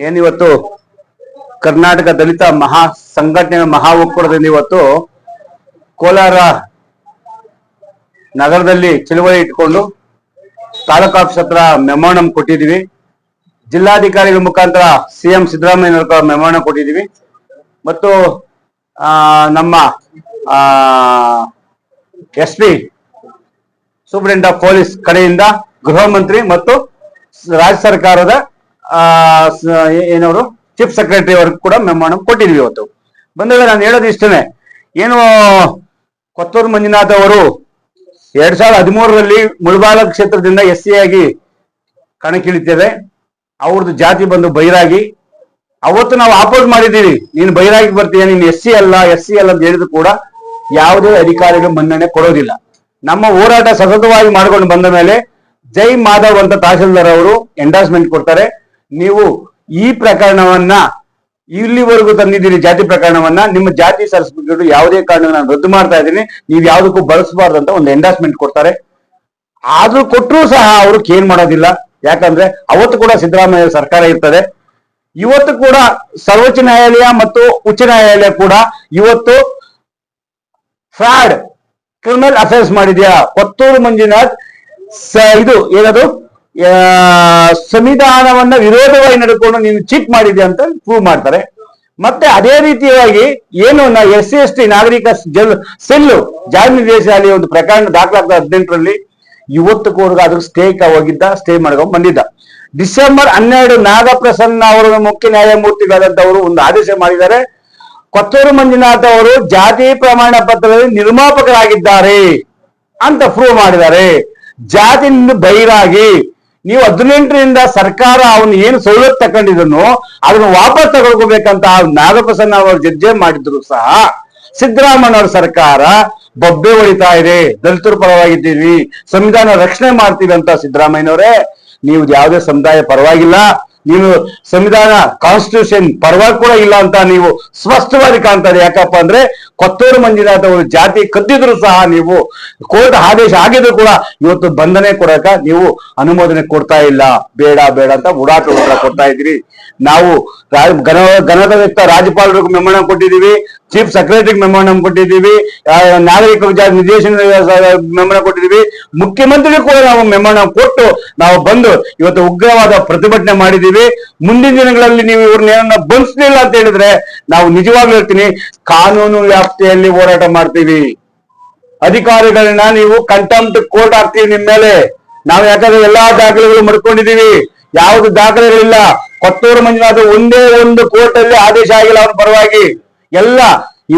ಏನಿವತ್ತು? ಕರ್ನಾಟಕ ದಲಿತ ಮಹಾ ಸಂಘಟನೆ ಮಹಾ ಒಕ್ಕೂಟದಿಂದ ಇವತ್ತು ಕೋಲಾರ ನಗರದಲ್ಲಿ ಚಳುವಳಿ ಇಟ್ಕೊಂಡು ತಾಲೂಕು ಆಫೀಸ್ ಹತ್ರ ಮೆಮೋರಂ ಕೊಟ್ಟಿದೀವಿ ಜಿಲ್ಲಾಧಿಕಾರಿಗಳ ಮುಖಾಂತರ ಸಿಎಂ ಸಿದ್ದರಾಮಯ್ಯ ಮೆಮೋರಂ ಕೊಟ್ಟಿದೀವಿ ಮತ್ತು ನಮ್ಮ S P superintendent of police ಕಡೆಯಿಂದ ಗೃಹ ಮಂತ್ರಿ ಮತ್ತು ಸ- ರಾಜ್ಯ ಸರ್ಕಾರದ ಸ- ಏನವರು? ಚೀಫ್ ಸೆಕ್ರೆಟರಿ ಅವ್ರಿಗೆ ಕೂಡ ಮೆಮೋರಂ ಕೊಟ್ಟಿದ್ವಿ ಇವತ್ತು. ಬಂದಾಗ ನಾನು ಹೇಳೋದು ಇಷ್ಟನೇ. ಏನು, ಕೊತ್ತೂರು ಮಂಜುನಾಥ್ ಅವರು ಎರಡ್ ಸಾವಿರದ ಹದಿಮೂರರಲ್ಲಿ ಮುಳಬಾಲ ಕ್ಷೇತ್ರದಿಂದ ಎಸ್ ಸಿ ಆಗಿ ಕಣಕ್ಕಿಳಿತೇವೆ. ಅವ್ರದ್ದು ಜಾತಿ ಬಂದು ಬೈರಾಗಿ ಅವತ್ತು ನಾವು ಆಪೋಸ್ ಮಾಡಿದ್ದೀವಿ. ನೀನು ಬೈರಾಗಿ ಬರ್ತೀಯ, ನೀನು ಎಸ್ ಸಿ ಅಲ್ಲ, ಎಸ್ ಸಿ ಅಲ್ಲ ಅಂತ ಹೇಳಿದ್ರು ಕೂಡ ಯಾವುದೇ ಅಧಿಕಾರಿಗಳು ಮನ್ನಣೆ ಕೊಡೋದಿಲ್ಲ. ನಮ್ಮ ಹೋರಾಟ ಸತತವಾಗಿ ಮಾಡ್ಕೊಂಡು ಬಂದ ಮೇಲೆ ಜೈ ಮಾಧವ್ ಅಂತ ತಹಶೀಲ್ದಾರ್ ಅವರು ಎಂಡಾರ್ಸ್ಮೆಂಟ್ ಕೊಡ್ತಾರೆ. ನೀವು ಈ ಪ್ರಕರಣವನ್ನ ಇಲ್ಲಿವರೆಗೂ ತಂದಿದ್ದೀರಿ ಜಾತಿ ಪ್ರಕರಣವನ್ನ, ನಿಮ್ಮ ಜಾತಿ ಸರ್ಟಿಫಿಕೇಟ್ ಯಾವುದೇ ಕಾರಣ ನಾನು ರದ್ದು ಮಾಡ್ತಾ ಇದ್ದೀನಿ. ನೀವು ಯಾವುದಕ್ಕೂ ಬಳಸಬಾರ್ದು ಅಂತ ಒಂದು ಎಂಡಾಸ್ಮೆಂಟ್ ಕೊಡ್ತಾರೆ. ಆದ್ರೂ ಕೊಟ್ಟರು ಸಹ ಅವರು ಕೇರ್ ಮಾಡೋದಿಲ್ಲ. ಯಾಕಂದ್ರೆ ಅವತ್ತು ಕೂಡ ಸಿದ್ದರಾಮಯ್ಯ ಸರ್ಕಾರ ಇರ್ತದೆ. ಇವತ್ತು ಕೂಡ ಸರ್ವೋಚ್ಚ ನ್ಯಾಯಾಲಯ ಮತ್ತು ಉಚ್ಚ ನ್ಯಾಯಾಲಯ ಕೂಡ ಇವತ್ತು ಫ್ರಾಡ್ ಕ್ರಿಮಿನಲ್ ಅಫೇರ್ಸ್ ಮಾಡಿದ್ಯಾ? ಕೊತ್ತೂರು ಮಂಜುನಾಥ್ ಇದು ಏನದು? ಸಂವಿಧಾನವನ್ನ ವಿರೋಧವಾಗಿ ನಡ್ಕೊಂಡು ನೀನು ಚೀಟ್ ಮಾಡಿದೆ ಅಂತ ಪ್ರೂವ್ ಮಾಡ್ತಾರೆ. ಮತ್ತೆ ಅದೇ ರೀತಿಯಾಗಿ ಏನು ಎಸ್ ಸಿ, ಎಸ್ ಟಿ ನಾಗರಿಕ ಜಲ್ ಸೆಲ್ಲು ಜಾರಿ ನಿರ್ದೇಶನಾಲಯ ಒಂದು ಪ್ರಕರಣ ದಾಖಲಾಗ್ತದೆ ಹದಿನೆಂಟರಲ್ಲಿ ಇವತ್ತು ಕೂಡ ಅದಕ್ಕೆ ಸ್ಟೇ ಹೋಗಿದ್ದ ಸ್ಟೇ ಮಾಡ್ಕೊಂಡು ಬಂದಿದ್ದ. ಡಿಸೆಂಬರ್ ಹನ್ನೆರಡು ನಾಗಪ್ರಸನ್ನ ಅವರ ಮುಖ್ಯ ನ್ಯಾಯಮೂರ್ತಿಗಳಾದಂತವರು ಒಂದು ಆದೇಶ ಮಾಡಿದ್ದಾರೆ. ಕೊತ್ತೂರು ಮಂಜುನಾಥ್ ಅವರು ಜಾತಿ ಪ್ರಮಾಣ ಪತ್ರದಲ್ಲಿ ನಿರ್ಮಾಪಕರಾಗಿದ್ದಾರೆ ಅಂತ ಪ್ರೂವ್ ಮಾಡಿದ್ದಾರೆ. ಜಾತಿ ನಿಂದು ಬೈರಾಗಿ ನೀವು ಹದಿನೆಂಟರಿಂದ ಸರ್ಕಾರ ಅವನು ಏನು ಸೌಲಭ್ಯ ತಗೊಂಡಿದ್ದನು ಅದನ್ನು ವಾಪಸ್ ತಗೊಳ್ಕೋಬೇಕಂತ ನಾಗಪ್ರಸನ್ನ ಅವರು ಜಡ್ಜೆ ಮಾಡಿದ್ರು ಸಹ ಸಿದ್ದರಾಮಯ್ಯ ಅವರ ಸರ್ಕಾರ ಬೊಬ್ಬೆ ಹೊಡಿತಾ ಇದೆ. ದಲಿತರ ಪರವಾಗಿದ್ದೀವಿ ಸಂವಿಧಾನ ರಕ್ಷಣೆ ಮಾಡ್ತೀವಿ ಅಂತ ಸಿದ್ದರಾಮಯ್ಯನವರೇ. ನೀವು ಯಾವುದೇ ಸಮುದಾಯ ಪರವಾಗಿಲ್ಲ. ನೀವು ಸಂವಿಧಾನ ಕಾನ್ಸ್ಟಿಟ್ಯೂಷನ್ ಪರವಾಗಿ ಕೂಡ ಇಲ್ಲ ಅಂತ ನೀವು ಸ್ಪಷ್ಟವಾಗಿ ಕಾಣ್ತಾರೆ ಯಾಕಪ್ಪ ಅಂದ್ರೆ ಕೊತ್ತೂರು ಮಂಜುನಾಥ್ ಒಂದು ಜಾತಿ ಕದ್ದಿದ್ರು ಸಹ ನೀವು ಕೋರ್ಟ್ ಆದೇಶ ಆಗಿದ್ರು ಕೂಡ ಇವತ್ತು ಬಂಧನೆ ಕೊಡಕ ನೀವು ಅನುಮೋದನೆ ಕೊಡ್ತಾ ಇಲ್ಲ. ಬೇಡ ಬೇಡ ಅಂತ ಉಡಾಟ ಕೊಡ್ತಾ ಇದ್ರಿ ನಾವು ವ್ಯಕ್ತ ರಾಜ್ಯಪಾಲರಿಗೆ ಮೆಮೋರಂ ಕೊಟ್ಟಿದ್ದೀವಿ, ಚೀಫ್ ಸೆಕ್ರೆಟರಿಗೆ ಮೆಮೋರಂ ಕೊಟ್ಟಿದ್ದೀವಿ ನಾಗರಿಕ ವಿಚಾರ ನಿರ್ದೇಶನ ಮೆಮೋರಂ ಕೊಟ್ಟಿದ್ದೀವಿ. ಮುಖ್ಯಮಂತ್ರಿಗೂ ಕೂಡ ನಾವು ಮೆಮೋರಂ ಕೊಟ್ಟು ನಾವು ಬಂದು ಇವತ್ತು ಉಗ್ರವಾದ ಪ್ರತಿಭಟನೆ ಮಾಡಿದ್ದೀವಿ. ಮುಂದಿನ ದಿನಗಳಲ್ಲಿ ನೀವು ಇವ್ರನ್ನ ಏನನ್ನ ಬಂಧಿಸಲಿಲ್ಲ ಅಂತ ಹೇಳಿದ್ರೆ ನಾವು ನಿಜವಾಗ್ಲೂ ಹೇಳ್ತೀನಿ, ಕಾನೂನು ವ್ಯಾಪ್ತಿಯಲ್ಲಿ ಹೋರಾಟ ಮಾಡ್ತೀವಿ. ಅಧಿಕಾರಿಗಳನ್ನ ನೀವು ಕಂಟೆಂಪ್ಟ್ ಕೋರ್ಟ್ ಹಾಕ್ತೀವಿ ನಿಮ್ಮ ಮೇಲೆ. ನಾವು ಯಾಕಂದ್ರೆ ಎಲ್ಲಾ ದಾಖಲೆಗಳು ಮಡ್ಕೊಂಡಿದೀವಿ ಯಾವ್ದು ದಾಖಲೆಗಳಿಲ್ಲ ಕೊತ್ತೂರು ಮಂಜುನಾಥ್ ಒಂದೇ ಒಂದು ಕೋರ್ಟ್ ಅಲ್ಲಿ ಆದೇಶ ಆಗಿಲ್ಲ ಅವನ ಪರವಾಗಿ. ಎಲ್ಲ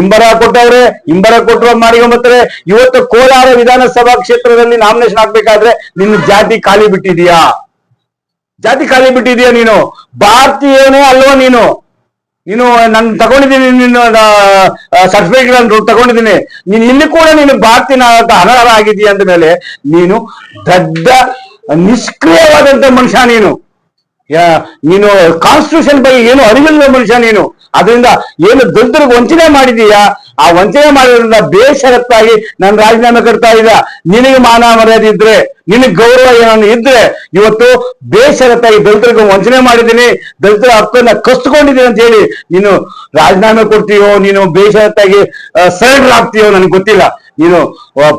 ಇಂಬರ ಕೊಟ್ಟವ್ರೆ ಇಂಬರ ಕೊಟ್ಟರು ಮಾಡಿಕೊಂಡ್ಬರ್ತಾರೆ ಇವತ್ತು ಕೋಲಾರ ವಿಧಾನಸಭಾ ಕ್ಷೇತ್ರದಲ್ಲಿ ನಾಮಿನೇಷನ್ ಹಾಕ್ಬೇಕಾದ್ರೆ ನಿನ್ನ ಜಾತಿ ಖಾಲಿ ಬಿಟ್ಟಿದೀಯಾ? ಜಾತಿ ಖಾಲಿ ಬಿಟ್ಟಿದೀಯ ನೀನು? ಭಾರತೀಯನೇ ಅಲ್ವಾ ನೀನು? ನೀನು, ನಾನು ತಗೊಂಡಿದ್ದೀನಿ ನಿನ್ನ ಸರ್ಟಿಫಿಕೇಟ್ ನಾನು ತಗೊಂಡಿದ್ದೀನಿ. ನೀನು ಇಲ್ಲಿ ಕೂಡ ನೀನು ಭಾರತೀಯ ಅನರ್ಹ ಆಗಿದೀಯ ಅಂದ ಮೇಲೆ ನೀನು ದೊಡ್ಡ ನಿಷ್ಕ್ರಿಯವಾದಂತ ಮನುಷ್ಯ ನೀನು. ನೀನು ಕಾನ್ಸ್ಟಿಟ್ಯೂಷನ್ ಬಗ್ಗೆ ಏನು ಅರಿವಿಲ್ಲ ಮನುಷ್ಯ ನೀನು. ಅದರಿಂದ ಏನು ದಲಿತರಿಗೆ ವಂಚನೆ ಮಾಡಿದೀಯಾ? ಆ ವಂಚನೆ ಮಾಡಿದ್ರಿಂದ ಬೇಷರತ್ತಾಗಿ ನಾನು ರಾಜೀನಾಮೆ ಕೊಡ್ತಾ ಇದ್ದ. ನಿನಗೆ ಮಾನ ಮರ್ಯಾದೆ ಇದ್ರೆ, ನಿನಗ್ ಗೌರವ ಏನಾದ್ರು ಇದ್ರೆ, ಇವತ್ತು ಬೇಷರತ್ತಾಗಿ ದಲಿತರಿಗೆ ವಂಚನೆ ಮಾಡಿದ್ದೀನಿ. ದಲಿತರ ಹಕ್ಕನ್ನ ಕಸ್ಕೊಂಡಿದ್ದೀನಿ ಅಂತ ಹೇಳಿ ನೀನು ರಾಜೀನಾಮೆ ಕೊಡ್ತೀಯೋ, ನೀನು ಬೇಷರತ್ತಾಗಿ ಸರೆಂಡರ್ ಆಗ್ತೀಯೋ ನನಗೆ ಗೊತ್ತಿಲ್ಲ. ನೀನು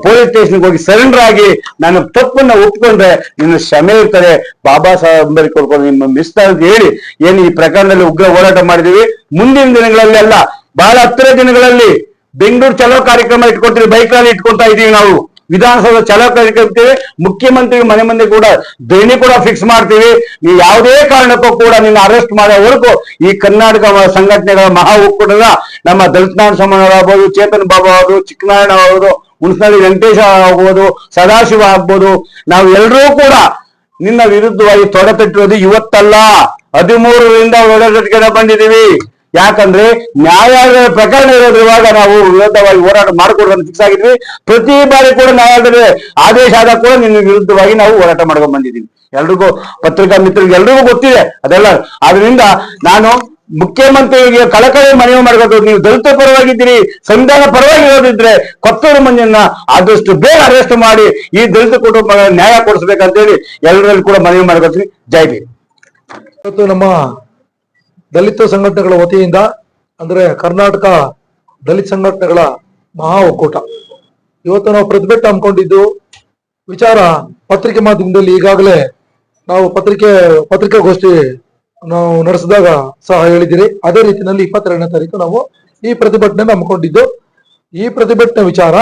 ಪೊಲೀಸ್ ಸ್ಟೇಷನ್ಗೆ ಹೋಗಿ ಸರೆಂಡರ್ ಆಗಿ ನಾನು ತಪ್ಪನ್ನ ಒಪ್ಕೊಂಡ್ರೆ ನಿನ್ನ ಕ್ಷಮೆ ಇರ್ತಾರೆ ಬಾಬಾ ಸಾಹೇಬ್ ಅಂಬೇಡ್ಕರ್ ನಿಮ್ಮ ಮಿಸ್ತಾ ಅಂತ ಹೇಳಿ, ಏನು ಈ ಪ್ರಕರಣದಲ್ಲಿ ಉಗ್ರ ಹೋರಾಟ ಮಾಡಿದೀವಿ ಮುಂದಿನ ದಿನಗಳಲ್ಲಿ ಅಲ್ಲ ಬಹಳ ಹತ್ತಿರ ದಿನಗಳಲ್ಲಿ ಬೆಂಗಳೂರು ಚಲೋ ಕಾರ್ಯಕ್ರಮ ಇಟ್ಕೊಳ್ತೀವಿ ಬೈಕ್ ರ್ಯಾಲಿ ಇಟ್ಕೊಂತಾ ಇದೀವಿ ನಾವು. ವಿಧಾನಸೌಧ ಚಲೋ ಕಾರ್ಯಕ್ರಮ ಮುಖ್ಯಮಂತ್ರಿ ಮನೆ ಮುಂದೆ ಕೂಡ ದೇಣಿ ಕೂಡ ಫಿಕ್ಸ್ ಮಾಡ್ತೀವಿ. ನೀವು ಯಾವುದೇ ಕಾರಣಕ್ಕೂ ಕೂಡ ನಿನ್ನ ಅರೆಸ್ಟ್ ಮಾಡೋವರೆಗೂ ಈ ಕರ್ನಾಟಕ ಸಂಘಟನೆಗಳ ಮಹಾ ಒಕ್ಕೂಟದ ನಮ್ಮ ದಲಿತನಾರಾಯಣ ಸಮಾನ ಆಗ್ಬೋದು, ಚೇತನ್ ಬಾಬಾ ಅವರು ಚಿಕ್ಕನಾರಾಯಣ ಅವರು ಹುಣಸನಹಳ್ಳಿ ವೆಂಕಟೇಶ ಆಗ್ಬೋದು, ಸದಾಶಿವ ಆಗ್ಬೋದು, ನಾವು ಎಲ್ಲರೂ ಕೂಡ ನಿನ್ನ ವಿರುದ್ಧವಾಗಿ ತೊಡೆತಟ್ಟಿರೋದು ಇವತ್ತಲ್ಲ. ಹದಿಮೂರರಿಂದ ಒಳಗಡೆ ಬಂದಿದ್ದೀವಿ. ಯಾಕಂದ್ರೆ ನ್ಯಾಯಾಲಯದ ಪ್ರಕರಣ ಇವಾಗ ನಾವು ವಿರುದ್ಧವಾಗಿ ಹೋರಾಟ ಮಾಡಿಕೊಡೋದನ್ನು ಫಿಕ್ಸ್ ಆಗಿದ್ವಿ. ಪ್ರತಿ ಬಾರಿ ಕೂಡ ನ್ಯಾಯಾಲಯದ ಆದೇಶ ಆದಾಗ ಕೂಡ ನಿನ್ನ ವಿರುದ್ಧವಾಗಿ ನಾವು ಹೋರಾಟ ಮಾಡ್ಕೊಂಡು ಬಂದಿದ್ದೀವಿ. ಎಲ್ರಿಗೂ ಪತ್ರಿಕಾ ಮಿತ್ರರಿಗೆ ಎಲ್ರಿಗೂ ಗೊತ್ತಿದೆ ಅದೆಲ್ಲ. ಆದ್ರಿಂದ ನಾನು ಮುಖ್ಯಮಂತ್ರಿಗೆ ಕಳಕಳಿ ಮನವಿ ಮಾಡ್ಕೊಂಡು ನೀವು ದಲಿತ ಪರವಾಗಿದ್ದೀರಿ, ಸಂವಿಧಾನ ಪರವಾಗಿ ಇರೋದಿದ್ರೆ ಕೊತ್ತೂರು ಮಂಜನ್ನ ಆದಷ್ಟು ಬೇಗ ಅರೆಸ್ಟ್ ಮಾಡಿ ಈ ದಲಿತ ಕುಟುಂಬ ನ್ಯಾಯ ಕೊಡಿಸ್ಬೇಕಂತೇಳಿ ಎಲ್ಲರಲ್ಲಿ ಕೂಡ ಮನವಿ ಮಾಡ್ಕೊತೀನಿ ಜೈ ಭೀಮ್. ಇವತ್ತು ನಮ್ಮ ದಲಿತ ಸಂಘಟನೆಗಳ ವತಿಯಿಂದ ಅಂದ್ರೆ ಕರ್ನಾಟಕ ದಲಿತ ಸಂಘಟನೆಗಳ ಮಹಾ ಒಕ್ಕೂಟ. ಇವತ್ತು ನಾವು ಪ್ರತಿಭಟನೆ ಹಮ್ಮಿಕೊಂಡಿದ್ದು ವಿಚಾರ ಪತ್ರಿಕೆ ಮಾಧ್ಯಮದಲ್ಲಿ ಈಗಾಗಲೇ ನಾವು ಪತ್ರಿಕೆ ಪತ್ರಿಕಾಗೋಷ್ಠಿ ನಾವು ನಡೆಸಿದಾಗ ಸಹ ಹೇಳಿದಿರಿ. ಅದೇ ರೀತಿಯಲ್ಲಿ ಇಪ್ಪತ್ತೆರಡನೇ ತಾರೀಕು ನಾವು ಈ ಪ್ರತಿಭಟನೆ ಹಮ್ಮಿಕೊಂಡಿದ್ದು. ಈ ಪ್ರತಿಭಟನೆ ವಿಚಾರ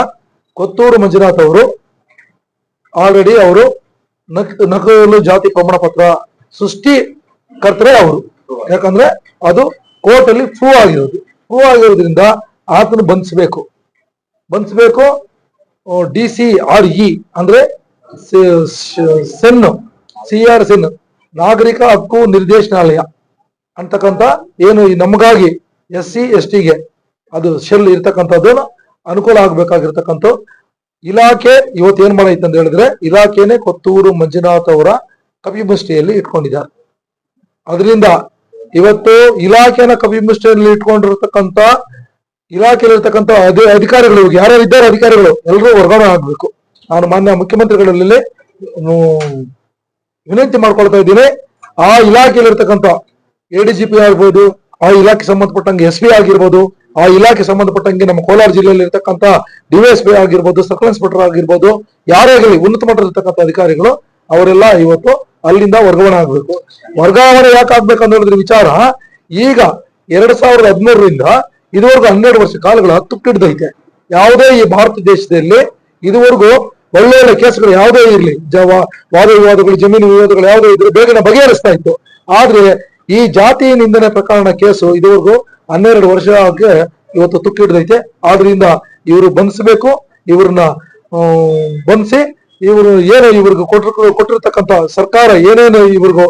ಕೊತ್ತೂರು ಮಂಜುನಾಥ್ ಅವರು ಆಲ್ರೆಡಿ ಅವರು ನಕ್, ನಕಲು ಜಾತಿ ಪ್ರಮಾಣ ಪತ್ರ ಸೃಷ್ಟಿಕರ್ತರೇ ಅವರು. ಯಾಕಂದ್ರೆ ಅದು ಕೋರ್ಟ್ ಅಲ್ಲಿ ಪ್ರೂವ್ ಆಗಿರೋದು. ಪ್ರೂವ್ ಆಗಿರೋದ್ರಿಂದ ಆತನ ಬಂಧಿಸಬೇಕು. ಬಂಧಿಸಬೇಕು ಡಿ ಸಿ ಆರ್ ಇ ಅಂದ್ರೆ ಸೆನ್ ಸಿ ಆರ್ ಸೆನ್ ನಾಗರಿಕ ಹಕ್ಕು ನಿರ್ದೇಶನಾಲಯ ಅಂತಕ್ಕಂತ ಏನು ಈ ನಮಗಾಗಿ ಎಸ್ ಸಿ, ಎಸ್ ಟಿಗೆ ಅದು ಶೆಲ್ ಇರ್ತಕ್ಕಂಥದ್ದು ಅನುಕೂಲ ಆಗ್ಬೇಕಾಗಿರ್ತಕ್ಕಂಥ ಇಲಾಖೆ ಇವತ್ತು ಏನ್ ಮಾಡೈತೆ ಅಂತ ಹೇಳಿದ್ರೆ ಇಲಾಖೆನೆ ಕೊತ್ತೂರು ಮಂಜುನಾಥ್ ಅವರ ಕಪಿಮುಷ್ಟಿಯಲ್ಲಿ ಇಟ್ಕೊಂಡಿದ್ದಾರೆ. ಅದರಿಂದ ಇವತ್ತು ಇಲಾಖೆನ ಕಪಿಮುಷ್ಟಿಯಲ್ಲಿ ಇಟ್ಕೊಂಡಿರ್ತಕ್ಕಂಥ ಇಲಾಖೆಯಲ್ಲಿರ್ತಕ್ಕಂಥ ಅದೇ ಅಧಿಕಾರಿಗಳು, ಯಾರ್ಯಾರು ಇದ್ದಾರೆ ಅಧಿಕಾರಿಗಳು ಎಲ್ಲರೂ ವರ್ಗಾವಣೆ ಆಗಬೇಕು. ನಾನು ಮಾನ್ಯ ಮುಖ್ಯಮಂತ್ರಿಗಳಲ್ಲಿ ವಿನಂತಿ ಮಾಡ್ಕೊಳ್ತಾ ಇದ್ದೀನಿ. ಆ ಇಲಾಖೆಯಲ್ಲಿರ್ತಕ್ಕಂಥ ಪಿ ಆಗ್ಬೋದು, ಆ ಇಲಾಖೆ ಸಂಬಂಧಪಟ್ಟಂಗೆ ಎಸ್ ಪಿ ಆಗಿರ್ಬೋದು, ಆ ಇಲಾಖೆ ಸಂಬಂಧಪಟ್ಟಂಗೆ ನಮ್ಮ ಕೋಲಾರ ಜಿಲ್ಲೆಯಲ್ಲಿ ಇರ್ತಕ್ಕಂಥ ಡಿವೈಎಸ್ಪಿ ಆಗಿರ್ಬೋದು ಸರ್ಕಲ್ ಇನ್ಸ್ಪೆಕ್ಟರ್ ಆಗಿರ್ಬೋದು ಯಾರೇ ಆಗಲಿ ಉನ್ನತ ಮಟ್ಟದಲ್ಲಿರ್ತಕ್ಕಂಥ ಅಧಿಕಾರಿಗಳು ಅವರೆಲ್ಲ ಇವತ್ತು ಅಲ್ಲಿಂದ ವರ್ಗಾವಣೆ ಆಗ್ಬೇಕು. ವರ್ಗಾವಣೆ ಯಾಕೆ ಅಂತ ಹೇಳಿದ್ರೆ ವಿಚಾರ, ಈಗ ಎರಡ್ ಸಾವಿರದ ಹದಿಮೂರರಿಂದ ಇದುವರೆಗೂ ಹನ್ನೆರಡು ವರ್ಷ ಕಾಲಗಳ ಹತ್ತು ಹಿಡಿದೈತೆ ಯಾವುದೇ ಈ ಭಾರತ ದೇಶದಲ್ಲಿ ಇದುವರೆಗೂ ಒಳ್ಳೊಳ್ಳೆ ಕೇಸ್ಗಳು ಯಾವುದೇ ಇರಲಿ ಜವ ವಾದ ವಿವಾದಗಳು, ಜಮೀನು ವಿವಾದಗಳು ಯಾವುದೇ ಇದ್ರೆ ಬೇಗನೆ ಬಗೆಹರಿಸ್ತಾ ಇತ್ತು. ಆದ್ರೆ ಈ ಜಾತಿ ನಿಂದನೆ ಪ್ರಕರಣ ಕೇಸು ಇದುವರೆಗೂ ಹನ್ನೆರಡು ವರ್ಷಕ್ಕೆ ಇವತ್ತು ತುಕ್ಕಿಡ್ದೈತೆ. ಆದ್ರಿಂದ ಇವರು ಬಂಧಿಸಬೇಕು ಇವ್ರನ್ನ ಬಂಧಿಸಿ ಇವರು ಏನು ಇವ್ರಿಗೆ ಕೊಟ್ಟಿರ್ ಕೊಟ್ಟಿರ್ತಕ್ಕಂಥ ಸರ್ಕಾರ ಏನೇನು ಇವ್ರಿಗೂ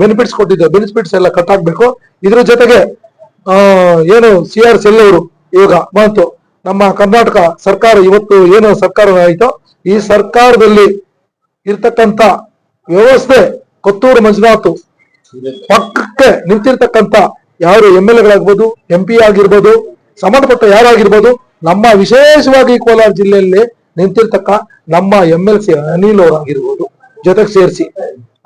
ಬೆನಿಫಿಟ್ಸ್ ಕೊಟ್ಟಿದೆ. ಬೆನಿಫಿಟ್ಸ್ ಎಲ್ಲ ಕಟ್ ಆಗ್ಬೇಕು ಇದ್ರ ಜೊತೆಗೆ ಏನು ಸಿ ಆರ್ ಸೆಲ್ ಅವರು ಇವಾಗ ಬಂತು. ನಮ್ಮ ಕರ್ನಾಟಕ ಸರ್ಕಾರ ಇವತ್ತು ಏನು ಸರ್ಕಾರ ಆಯಿತು, ಈ ಸರ್ಕಾರದಲ್ಲಿ ಇರ್ತಕ್ಕಂಥ ವ್ಯವಸ್ಥೆ ಕೊತ್ತೂರು ಮಂಜುನಾಥ್ ಪಕ್ಕಕ್ಕೆ ನಿಂತಿರ್ತಕ್ಕಂಥ ಯಾರು ಎಂ ಎಲ್ ಎಗಳಾಗ್ಬೋದು ಎಂ ಪಿ ಆಗಿರ್ಬೋದು, ಸಂಬಂಧಪಟ್ಟ ಯಾರಾಗಿರ್ಬೋದು, ನಮ್ಮ ವಿಶೇಷವಾಗಿ ಕೋಲಾರ ಜಿಲ್ಲೆಯಲ್ಲಿ ನಿಂತಿರ್ತಕ್ಕ ನಮ್ಮ ಎಂ ಎಲ್ ಸಿ ಅನಿಲ್ ಅವರಾಗಿರ್ಬೋದು ಜೊತೆಗೆ ಸೇರಿಸಿ.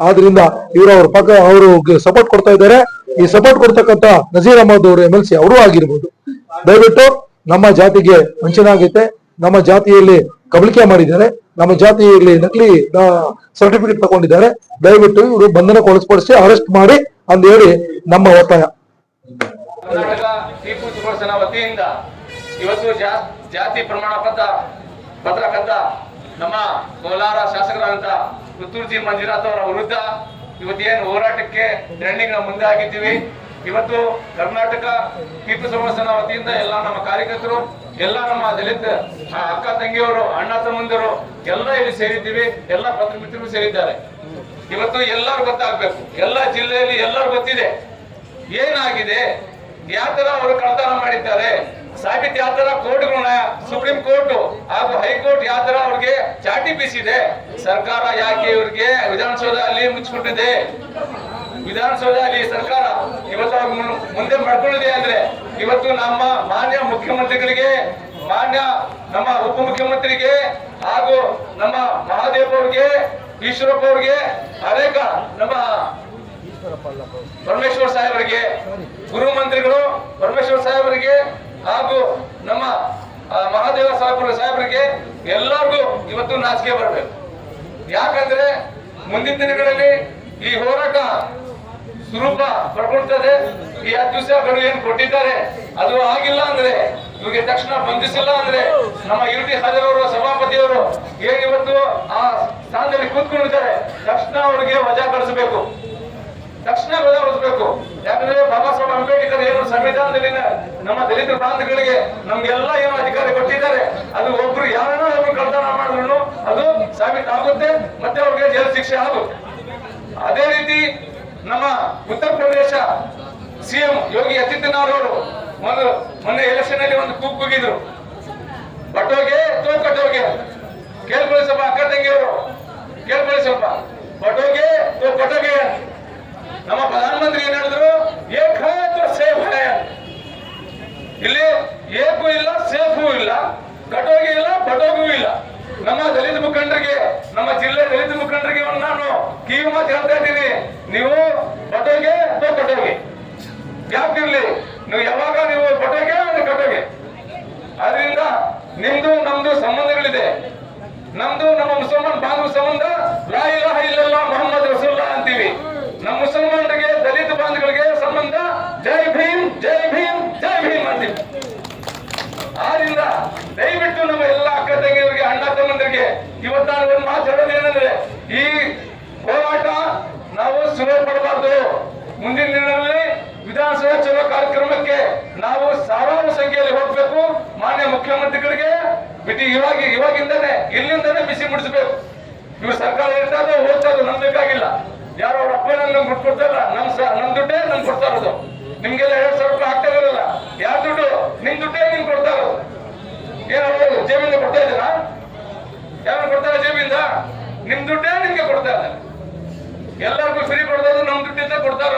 ಆದ್ರಿಂದ ಇವರು ಅವ್ರ ಪಕ್ಕ ಅವರು ಸಪೋರ್ಟ್ ಕೊಡ್ತಾ ಇದ್ದಾರೆ. ಈ ಸಪೋರ್ಟ್ ಕೊಡ್ತಕ್ಕಂತ ನಜೀರ್ ಅಹಮದ್ ಅವರು ಎಂ ಎಲ್ ಸಿ ಅವರು ಆಗಿರ್ಬೋದು. ದಯವಿಟ್ಟು ನಮ್ಮ ಜಾತಿಗೆ ವಂಚನೆ ಆಗೈತೆ. ನಮ್ಮ ಜಾತಿಯಲ್ಲಿ ಕಬಳಿಕೆ ಮಾಡಿದ್ದಾರೆ. ನಮ್ಮ ಜಾತಿಯಲ್ಲಿ ನಕಲಿ ಸರ್ಟಿಫಿಕೇಟ್ ತಗೊಂಡಿದ್ದಾರೆ. ದಯವಿಟ್ಟು ಇವರು ಬಂಧನಕ್ಕೊಳಪಡಿಸಿ ಅರೆಸ್ಟ್ ಮಾಡಿ ಅಂತ ಹೇಳಿ ನಮ್ಮ ಒತ್ತಾಯ. ಇವತ್ತು ಜಾತಿ ಪ್ರಮಾಣ ಪತ್ರ ಪತ್ರಕಂತ ನಮ್ಮ ಕೋಲಾರ ಶಾಸಕರಾದಂತ ಪುತ್ತೂರ್ಜಿ ಮಂಜುನಾಥ್ ಅವರ ವಿರುದ್ಧ ಇವತ್ತೇನು ಹೋರಾಟಕ್ಕೆ ಟ್ರೆಂಡಿಂಗ್ ನಾವು ಮುಂದೆ ಆಗಿದ್ದೀವಿ ಇವತ್ತು ಕರ್ನಾಟಕ ಪೀಪಲ್ಸ್ ಪರ್ಸನ್ ವತಿಯಿಂದ ಎಲ್ಲ ನಮ್ಮ ಕಾರ್ಯಕರ್ತರು, ಎಲ್ಲ ನಮ್ಮ ದಲಿತ ಅಕ್ಕ ತಂಗಿಯವರು, ಅಣ್ಣ ತಮ್ಮಂದಿರು ಎಲ್ಲ ಇಲ್ಲಿ ಸೇರಿದ್ದೀವಿ. ಎಲ್ಲ ಪತ್ರಮಿತ್ರರು ಸೇರಿದ್ದಾರೆ. ಇವತ್ತು ಎಲ್ಲರೂ ಗೊತ್ತಾಗ್ಬೇಕು. ಎಲ್ಲ ಜಿಲ್ಲೆಯಲ್ಲಿ ಎಲ್ಲರೂ ಗೊತ್ತಿದೆ. ಏನಾಗಿದೆ? ಯಾವ ತರ ಅವರು ಕಳ್ತನ ಮಾಡಿದ್ದಾರೆ? ಸಾಬೀತ್ ಯಾವ ತರ ಕೋರ್ಟ್ಗಳನ್ನ, ಸುಪ್ರೀಂ ಕೋರ್ಟ್ ಹಾಗೂ ಹೈಕೋರ್ಟ್ ಯಾವ ತರ ಅವ್ರಿಗೆ ಚಾಟಿ ಬೀಸಿದೆ. ಸರ್ಕಾರ ಯಾಕೆ ಇವ್ರಿಗೆ ವಿಧಾನಸೌಧ ಅಲ್ಲಿ ಮುಚ್ಚಿಬಿಟ್ಟಿದೆ? ವಿಧಾನಸೌಧ ಅಲ್ಲಿ ಸರ್ಕಾರ ಇವತ್ತು ಮುಂದೆ ಮಾಡ್ಕೊಂಡಿದೆ ಅಂದ್ರೆ ಇವತ್ತು ನಮ್ಮ ಮಾನ್ಯ ಮುಖ್ಯಮಂತ್ರಿಗಳಿಗೆ, ಮಾನ್ಯ ನಮ್ಮ ಉಪಮುಖ್ಯಮಂತ್ರಿಗೆ ಹಾಗೂ ನಮ್ಮ ಮಹಾದೇವ್ ಅವ್ರಿಗೆ, ಈಶ್ವರಪ್ಪ ಅವ್ರಿಗೆ, ಅನೇಕ ನಮ್ಮ ಪರಮೇಶ್ವರ್ ಸಾಹೇಬರಿಗೆ ಗುರು ಮಂತ್ರಿಗಳು, ಪರಮೇಶ್ವರ್ ಸಾಹೇಬರಿಗೆ ಹಾಗೂ ನಮ್ಮ ಮಹಾದೇವ ಸಾಹೇಬರ ಸಾಹೇಬರಿಗೆ ಎಲ್ಲರಿಗೂ ಇವತ್ತು ನಾಚಿಕೆ ಬರಬೇಕು. ಯಾಕಂದ್ರೆ ಮುಂದಿನ ದಿನಗಳಲ್ಲಿ ಈ ಹೋರಾಟ ಸ್ವರೂಪ ಪಡ್ಕೊಳ್ತದೆ. ಈ ಹತ್ತು ದಿವಸಗಳು ಏನು ಕೊಟ್ಟಿದ್ದಾರೆ, ಅದು ಆಗಿಲ್ಲ ಅಂದ್ರೆ, ಇವ್ರಿಗೆ ತಕ್ಷಣ ಬಂಧಿಸಿಲ್ಲ ಅಂದ್ರೆ, ನಮ್ಮ ಇರುಟಿ ಹಾಜರವರು ಸಭಾಪತಿಯವರು ಏನ್ ಇವತ್ತು ಆ ಸ್ಥಾನದಲ್ಲಿ ಕೂತ್ಕೊಂಡಿದ್ದಾರೆ, ತಕ್ಷಣ ಅವರಿಗೆ ವಜಾ ಕಳಿಸಬೇಕು ತಕ್ಷಣ ಬದಲಾಯಿಸಬೇಕು ಯಾಕಂದ್ರೆ ಬಾಬಾ ಸಾಹೇಬ್ ಅಂಬೇಡ್ಕರ್ ಏನು ಸಂವಿಧಾನದಲ್ಲಿ ನಮ್ಮ ದಲಿತ ಪ್ರಾಂತಗಳಿಗೆ ನಮ್ಗೆಲ್ಲ ಏನು ಅಧಿಕಾರ ಕೊಟ್ಟಿದ್ದಾರೆ, ಅದು ಒಬ್ರು ಯಾರನ್ನ ಒಬ್ರು ಕಳ್ತನ ಮಾಡಿದ್ರು, ಅದು ಸಾಬೀತಾಗುತ್ತೆ ಮತ್ತೆ ಅವ್ರಿಗೆ ಜೈಲ್ ಶಿಕ್ಷೆ ಆಗುತ್ತೆ. ಅದೇ ರೀತಿ ನಮ್ಮ ಉತ್ತರ ಪ್ರದೇಶ ಸಿಎಂ ಯೋಗಿ ಆದಿತ್ಯನಾಥ್ ಅವರು ಒಂದು ಮೊನ್ನೆ ಎಲೆಕ್ಷನ್ ಅಲ್ಲಿ ಒಂದು ಕೂಗ್ ಕೂಗಿದ್ರು. ಬಟೋಗೆ ತೋ ಕಟೋಗೆ ಕೇಳ್ಕೊಳ್ಳಿ ಸ್ವಲ್ಪ ಅಕ್ಕ ತಂಗಿಯವರು ಕೇಳ್ಕೊಳ್ಳಿ ಸ್ವಲ್ಪ. ಬಟೋಗೆ ತೋ ಕಟೋಗೆ ನಮ್ಮ ಪ್ರಧಾನಮಂತ್ರಿ ಏನ್ ಹೇಳಿದ್ರು? ಏಕಾತ್ರ ಸೇಫ್ ಹೇ ಇಲ್ಲಿ ಏಕು ಇಲ್ಲ ಸೇಫು ಇಲ್ಲ, ಕಟೋಗಿ ಇಲ್ಲ, ಪಟೋಗು ಇಲ್ಲ. ನಮ್ಮ ದಲಿತ ಮುಖಂಡರಿಗೆ, ನಮ್ಮ ಜಿಲ್ಲೆ ದಲಿತ ಮುಖಂಡರಿಗೆ ನಾನು ಕಿವಿ ಮಾತು ಹೇಳ್ತಾ ಇದ್ದೀನಿ. ನೀವು ಬಟೋಗೆ ತೋ ಕಟೋಗೆ ನಮ್ದು ನಮ್ಮ ಮುಸಲ್ಮಾನ್ ಬಾಂಧವ ಸಂಬಂಧ ಲಾ ಇಲಾಹ ಇಲ್ಲಲ್ಲಾಹ್ ಮೊಹಮ್ಮದ್ ರಸೂಲ್ಲಾ ಅಂತೀವಿ ನಮ್ಮ ಮುಸಲ್ಮಾನರಿಗೆ ದಲಿತ ಬಾಂಧವಗಳಿಗೆ ಸಂಬಂಧ ಜೈ ಭೀಮ್ ಜೈ ಭೀಮ್ ಜೈ ಭೀಮ್ ಅಂತೀವಿ ಆದ್ರಿಂದ ದಯವಿಟ್ಟು ನಮ್ಮ ಎಲ್ಲ ಅಕ್ಕ ತಂಗಿಯರಿಗೆ ಅಣ್ಣ ತಮ್ಮಂದಿರಿಗೆ ಇವತ್ತು ನಾನು ಒಂದು ಮಾತು ಹೇಳೋದು ಏನಂದ್ರೆ, ಈ ಹೋರಾಟ ನಾವು ಸುಲಭ ಪಡಬಾರ್ದು ಮುಂದಿನ ದಿನಗಳಲ್ಲಿ ವಿಧಾನಸಭೆ ಚಲೋ ಕಾರ್ಯಕ್ರಮಕ್ಕೆ ನಾವು ಸಾವಿರಾರು ಸಂಖ್ಯೆಯಲ್ಲಿ ಹೋಗ್ಬೇಕು. ಮಾನ್ಯ ಮುಖ್ಯಮಂತ್ರಿಗಳಿಗೆ ಬಿಟ್ಟು ಇವಾಗ ಇವಾಗಿಂದಾನೆ, ಇಲ್ಲಿಂದಾನೆ ಬಿಸಿ ಮುಡಿಸ್ಬೇಕು. ಇವ್ರು ಸರ್ಕಾರ ಇರ್ತದೆ ಹೋಗ್ತದೆ ನಮ್ ಬೇಕಾಗಿಲ್ಲ. ಯಾರೋ ಅವ್ರ ಅಪ್ಪ ನಮ್ಗೆ ಬಿಟ್ಕೊಡ್ತಾರಲ್ಲ ನಮ್ ಸ ನಮ್ ದುಡ್ಡೇ ನಮ್ಗೆ ಕೊಡ್ತಾ ಇರೋದು. ನಿಮ್ಗೆಲ್ಲ ಎರಡ್ ಸಾವಿರ ರೂಪಾಯಿ ಆಗ್ತಾ ಇರಲ್ಲ ಯಾರ ದುಡ್ಡು? ನಿಮ್ ದುಡ್ಡೇ ನಿಮ್ಗೆ ಕೊಡ್ತಾ ಇರೋದು. ಏನು ಕೊಡ್ತಾ ಇದ್ದೀರಾ? ಯಾರು ಕೊಡ್ತಾರ ಜೇಬಿಂದ? ನಿಮ್ ದುಡ್ಡೇ ನಿಮ್ಗೆ ಕೊಡ್ತಾರೆ. ಎಲ್ಲರಿಗೂ ಫ್ರೀ ಕೊಡ್ತಾ ನಮ್ ದುಡ್ಡಿಂದ ಕೊಡ್ತಾರ